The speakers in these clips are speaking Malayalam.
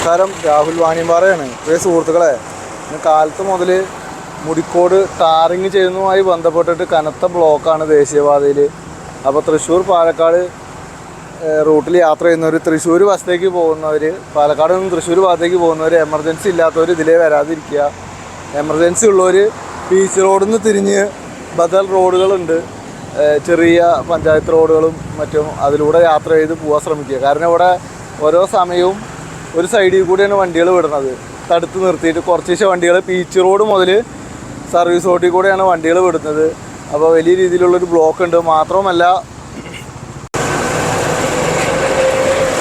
നമസ്കാരം. രാഹുൽ വാണിയമ്പാറയാണ്. പ്രിയ സുഹൃത്തുക്കളെ കാലത്ത് മുതൽ മുടിക്കോട് ടാറിങ് ചെയ്യുന്നതുമായി ബന്ധപ്പെട്ടിട്ട് കനത്ത ബ്ലോക്കാണ് ദേശീയപാതയിൽ അപ്പോൾ തൃശ്ശൂർ പാലക്കാട് റൂട്ടിൽ യാത്ര ചെയ്യുന്നവർ തൃശ്ശൂർ ബസ്സിലേക്ക് പോകുന്നവർ പാലക്കാട് നിന്ന് തൃശ്ശൂർ ഭാഗത്തേക്ക് പോകുന്നവർ എമർജൻസി ഇല്ലാത്തവർ ഇതിലേ വരാതിരിക്കുക. എമർജൻസി ഉള്ളവർ ബീച്ച് റോഡിൽ നിന്ന് തിരിഞ്ഞ് ബദൽ റോഡുകളുണ്ട്. ചെറിയ പഞ്ചായത്ത് റോഡുകളും മറ്റും അതിലൂടെ യാത്ര ചെയ്ത് പോകാൻ ശ്രമിക്കുക. കാരണം ഇവിടെ ഓരോ സമയവും ഒരു സൈഡിൽ കൂടിയാണ് വണ്ടികൾ വിടുന്നത്. തടുത്ത് നിർത്തിയിട്ട് കുറച്ച് വണ്ടികൾ ബീച്ച് റോഡ് മുതൽ സർവീസ് റോഡിൽ കൂടെയാണ് വണ്ടികൾ വിടുന്നത്. അപ്പോൾ വലിയ രീതിയിലുള്ളൊരു ബ്ലോക്ക് ഉണ്ട്. മാത്രമല്ല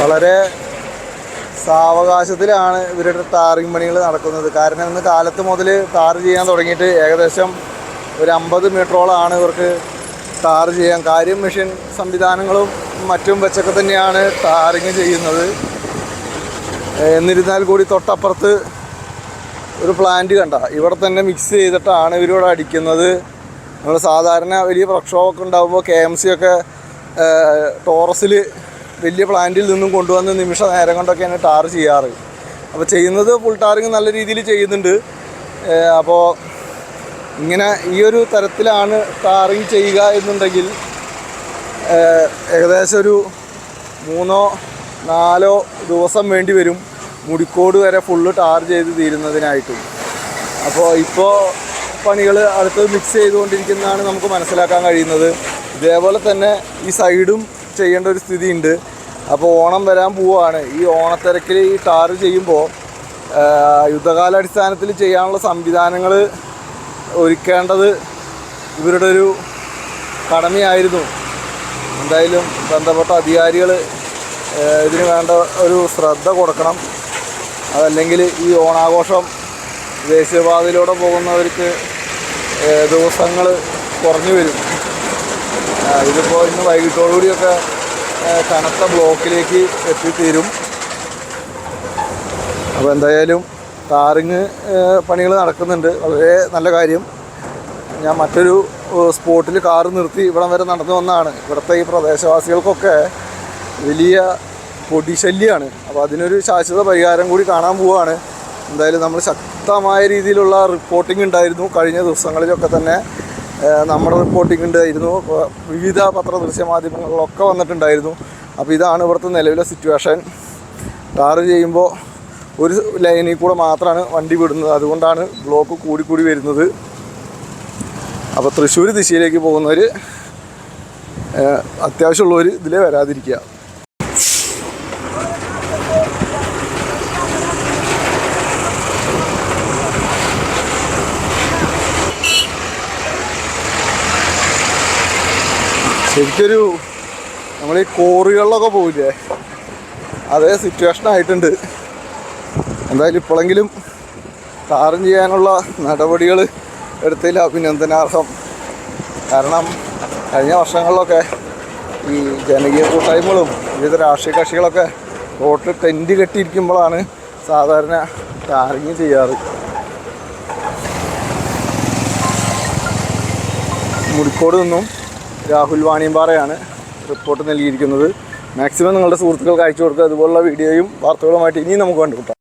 വളരെ സാവകാശത്തിലാണ് ഇവരുടെ ടാറിങ് പണികൾ നടക്കുന്നത്. കാരണം ഇന്ന് കാലത്ത് മുതൽ ടാർ ചെയ്യാൻ തുടങ്ങിയിട്ട് ഏകദേശം ഒരു അമ്പത് മീറ്ററോളമാണ് ഇവർക്ക് ടാർ ചെയ്യാൻ. കാര്യം മെഷീൻ സംവിധാനങ്ങളും മറ്റും വെച്ചൊക്കെ തന്നെയാണ് ടാറിങ് ചെയ്യുന്നത്. എന്നിരുന്നാൽ കൂടി തൊട്ടപ്പുറത്ത് ഒരു പ്ലാന്റ് കണ്ട. ഇവിടെ തന്നെ മിക്സ് ചെയ്തിട്ടാണ് ഇവരിവിടെ അടിക്കുന്നത്. നമ്മൾ സാധാരണ വലിയ പ്രക്ഷോഭമൊക്കെ ഉണ്ടാകുമ്പോൾ കെ എം സി ഒക്കെ ടോറസിൽ വലിയ പ്ലാന്റിൽ നിന്നും കൊണ്ടുവന്ന് നിമിഷ നേരം കൊണ്ടൊക്കെ കൊണ്ടൊക്കെയാണ് ടാർ ചെയ്യാറ്. അപ്പോൾ ചെയ്യുന്നത് ഫുൾ ടാറിങ് നല്ല രീതിയിൽ ചെയ്യുന്നുണ്ട്. അപ്പോൾ ഇങ്ങനെ ഈ ഒരു തരത്തിലാണ് ടാറിങ് ചെയ്യുക എന്നുണ്ടെങ്കിൽ ഏകദേശം ഒരു മൂന്നോ നാലോ ദിവസം വേണ്ടി വരും. മുടിക്കോട് വരെ ഫുള്ള് ടാർ ചെയ്ത് തീരുന്നതിനായിട്ടും. അപ്പോൾ ഇപ്പോൾ പണികൾ അടുത്ത് മിക്സ് ചെയ്തുകൊണ്ടിരിക്കുന്നതാണ് നമുക്ക് മനസ്സിലാക്കാൻ കഴിയുന്നത്. ഇതേപോലെ തന്നെ ഈ സൈഡും ചെയ്യേണ്ട ഒരു സ്ഥിതിയുണ്ട്. അപ്പോൾ ഓണം വരാൻ പോവുകയാണ് ഈ ഓണത്തിരക്കിൽ ഈ ടാർ ചെയ്യുമ്പോൾ യുദ്ധകാലാടിസ്ഥാനത്തിൽ ചെയ്യാനുള്ള സംവിധാനങ്ങൾ ഒരുക്കേണ്ടത് ഇവരുടെ ഒരു കടമയായിരുന്നു. എന്തായാലും ബന്ധപ്പെട്ട അധികാരികൾ ഇതിന് വേണ്ട ഒരു ശ്രദ്ധ കൊടുക്കണം. അതല്ലെങ്കിൽ ഈ ഓണാഘോഷം ദേശീയപാതയിലൂടെ പോകുന്നവർക്ക് ദിവസങ്ങൾ കുറഞ്ഞു വരും. ഇതിപ്പോൾ ഇന്ന് വൈകിട്ടോടുകൂടിയൊക്കെ കനത്ത ബ്ലോക്കിലേക്ക് എത്തിത്തീരും. അപ്പോൾ എന്തായാലും ടാറിങ് പണികൾ നടക്കുന്നുണ്ട്. വളരെ നല്ല കാര്യം. ഞാൻ മറ്റൊരു സ്പോട്ടിൽ കാറ് നിർത്തി ഇവിടം വരെ നടന്നു വന്നതാണ്. ഇവിടുത്തെ ഈ പ്രദേശവാസികൾക്കൊക്കെ വലിയ പൊടിശല്യമാണ് അപ്പോൾ അതിനൊരു ശാശ്വത പരിഹാരം കൂടി കാണാൻ പോവുകയാണ് എന്തായാലും നമ്മൾ ശക്തമായ രീതിയിലുള്ള റിപ്പോർട്ടിംഗ് ഉണ്ടായിരുന്നു കഴിഞ്ഞ ദിവസങ്ങളിലൊക്കെ തന്നെ. നമ്മുടെ റിപ്പോർട്ടിംഗ് ഉണ്ടായിരുന്നു. വിവിധ പത്ര ദൃശ്യമാധ്യമങ്ങളിലൊക്കെ വന്നിട്ടുണ്ടായിരുന്നു. അപ്പോൾ ഇതാണ് ഇവിടുത്തെ നിലവിലെ സിറ്റുവേഷൻ ടാറ് ചെയ്യുമ്പോൾ ഒരു ലൈനിൽ കൂടെ മാത്രമാണ് വണ്ടി വിടുന്നത്. അതുകൊണ്ടാണ് ബ്ലോക്ക് കൂടി കൂടി വരുന്നത്. അപ്പോൾ തൃശ്ശൂർ ദിശയിലേക്ക് പോകുന്നവർ അത്യാവശ്യമുള്ളവർ ഇതിലേ വരാതിരിക്കുക. ശരിക്കൊരു നമ്മൾ ഈ കോറികളിലൊക്കെ പോവില്ലേ? അതേ സിറ്റുവേഷൻ ആയിട്ടുണ്ട്. എന്തായാലും ഇപ്പോഴെങ്കിലും താരം ചെയ്യാനുള്ള നടപടികൾ എടുത്തതിൽ അഭിനന്ദനാർഹം. കാരണം കഴിഞ്ഞ വർഷങ്ങളിലൊക്കെ ഈ ജനകീയ കൂട്ടായ്മകളും വിവിധ രാഷ്ട്രീയ കക്ഷികളൊക്കെ റോട്ടിൽ ടെന്റ് കെട്ടിയിരിക്കുമ്പോഴാണ് സാധാരണ ടാറിങ് ചെയ്യാറ്. മുടിക്കോട് നിന്നും രാഹുൽ വാണിയമ്പാറയാണ് റിപ്പോർട്ട് നൽകിയിരിക്കുന്നത്. മാക്സിമം നിങ്ങളുടെ സുഹൃത്തുക്കൾക്ക് അയച്ചു കൊടുക്കുക. അതുപോലുള്ള വീഡിയോയും വാർത്തകളുമായിട്ട് ഇനിയും നമുക്ക് കണ്ടുമുട്ടാം.